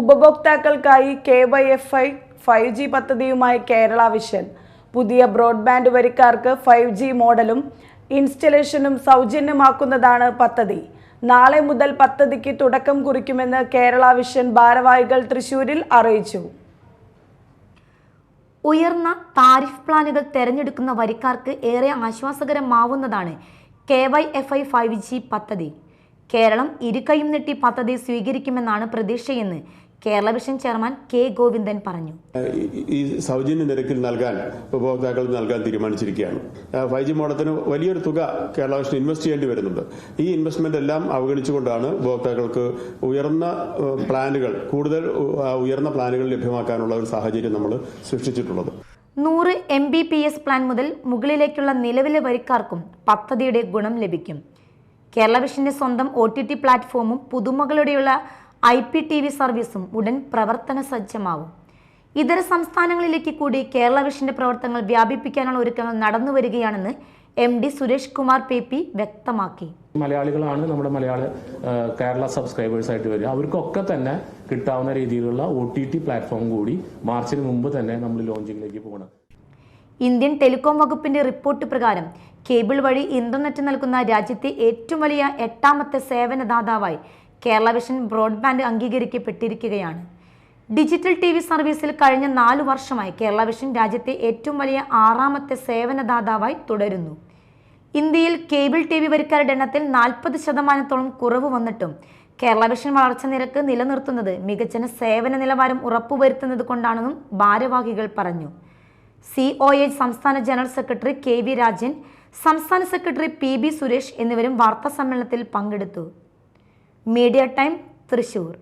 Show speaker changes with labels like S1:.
S1: ഉപഭോക്താക്കൾക്കായി K Y F I five G പദ്ധതിയുമായി Kerala vision. പുതിയ broadband വരിക്കാർക്ക് ഫൈവ് ജി മോഡലും ഇൻസ്റ്റലേഷനും സൗജന്യമാക്കുന്നതാണ് പദ്ധതി. നാളെ മുതൽ പദ്ധതിക്ക് തുടക്കം കുറിക്കുമെന്ന് കേരള വിഷൻ ഭാരവാഹികൾ തൃശൂരിൽ അറിയിച്ചു.
S2: ഉയർന്ന താരിഫ് പ്ലാനുകൾ തെരഞ്ഞെടുക്കുന്ന വരിക്കാർക്ക് ഏറെ ആശ്വാസകരമാവുന്നതാണ് K Y F I five G പദ്ധതി. കേരളം ഇരുകൈയും നീട്ടി പദ്ധതി സ്വീകരിക്കുമെന്നാണ് പ്രതീക്ഷയെന്ന് Kerala Vision chairman K Govindan പറഞ്ഞു.
S3: ഈ- സൗജന്യ നിരക്കിൽ നൽകാൻ ഉപഭോക്താക്കൾ നൽകാൻ തീരുമാനിച്ചിരിക്കുകയാണ്. ഫൈവ് ജി മോഡത്തിന് വലിയൊരു തുക കേരള വിഷൻ ഇൻവെസ്റ്റ് ചെയ്യേണ്ടി വരുന്നുണ്ട്. ഈ ഇൻവെസ്റ്റ്മെന്റ് എല്ലാം അവഗണിച്ചുകൊണ്ടാണ് ഉപഭോക്താക്കൾക്ക് ഉയർന്ന പ്ലാനുകൾ കൂടുതൽ ഉയർന്ന പ്ലാനുകൾ ലഭ്യമാക്കാനുള്ള ഒരു സാഹചര്യം നമ്മൾ സൃഷ്ടിച്ചിട്ടുള്ളത്.
S2: നൂറ് M B P S plan മുതൽ മുകളിലേക്കുള്ള നിലവിലെ വരിക്കാർക്കും പദ്ധതിയുടെ ഗുണം ലഭിക്കും. കേരള വിഷന്റെ സ്വന്തം ഒ ടി ടി പ്ലാറ്റ്ഫോമും പുതുമകളുടെയുള്ള ഐ പി ടി വി സർവീസും ഉടൻ പ്രവർത്തന സജ്ജമാവും ഇതര സംസ്ഥാനങ്ങളിലേക്ക് കൂടി കേരള വിഷന്റെ പ്രവർത്തനങ്ങൾ വ്യാപിപ്പിക്കാനുള്ള ഒരുക്കങ്ങൾ നടന്നു വരികയാണെന്ന് M D Suresh Kumar P P വ്യക്തമാക്കി.
S4: മലയാളികളാണ് നമ്മുടെ മലയാള കേരള സബ്സ്ക്രൈബേഴ്സ് ആയിട്ട് വരിക. അവർക്കൊക്കെ തന്നെ കിട്ടാവുന്ന രീതിയിലുള്ള ഒ ടി ടി പ്ലാറ്റ്ഫോം കൂടി മാർച്ചിന് മുമ്പ് തന്നെ നമ്മൾ ലോഞ്ചിങ്ങിലേക്ക് പോകണം.
S2: ഇന്ത്യൻ ടെലികോം വകുപ്പിന്റെ റിപ്പോർട്ട് പ്രകാരം കേബിൾ വഴി ഇന്റർനെറ്റ് നൽകുന്ന രാജ്യത്തെ ഏറ്റവും വലിയ എട്ടാമത്തെ സേവനദാതാവായി കേരള വിഷൻ ബ്രോഡ്ബാൻഡ് അംഗീകരിക്കപ്പെട്ടിരിക്കുകയാണ്. ഡിജിറ്റൽ ടി വി സർവീസിൽ കഴിഞ്ഞ നാല് വർഷമായി കേരള വിഷൻ രാജ്യത്തെ ഏറ്റവും വലിയ ആറാമത്തെ സേവനദാതാവായി തുടരുന്നു. ഇന്ത്യയിൽ കേബിൾ ടി വി വരിക്കാരുടെ എണ്ണത്തിൽ നാൽപ്പത് ശതമാനത്തോളം കുറവ് വന്നിട്ടും കേരള വിഷൻ വളർച്ച നിരക്ക് നിലനിർത്തുന്നത് മികച്ച സേവന നിലവാരം ഉറപ്പുവരുത്തുന്നത് കൊണ്ടാണെന്നും ഭാരവാഹികൾ പറഞ്ഞു. സി ഒ എച്ച് സംസ്ഥാന general secretary K V Rajan സംസ്ഥാന സെക്രട്ടറി പി ബി സുരേഷ് എന്നിവരും വാർത്താ സമ്മേളനത്തിൽ പങ്കെടുത്തു. Media time Thrissur.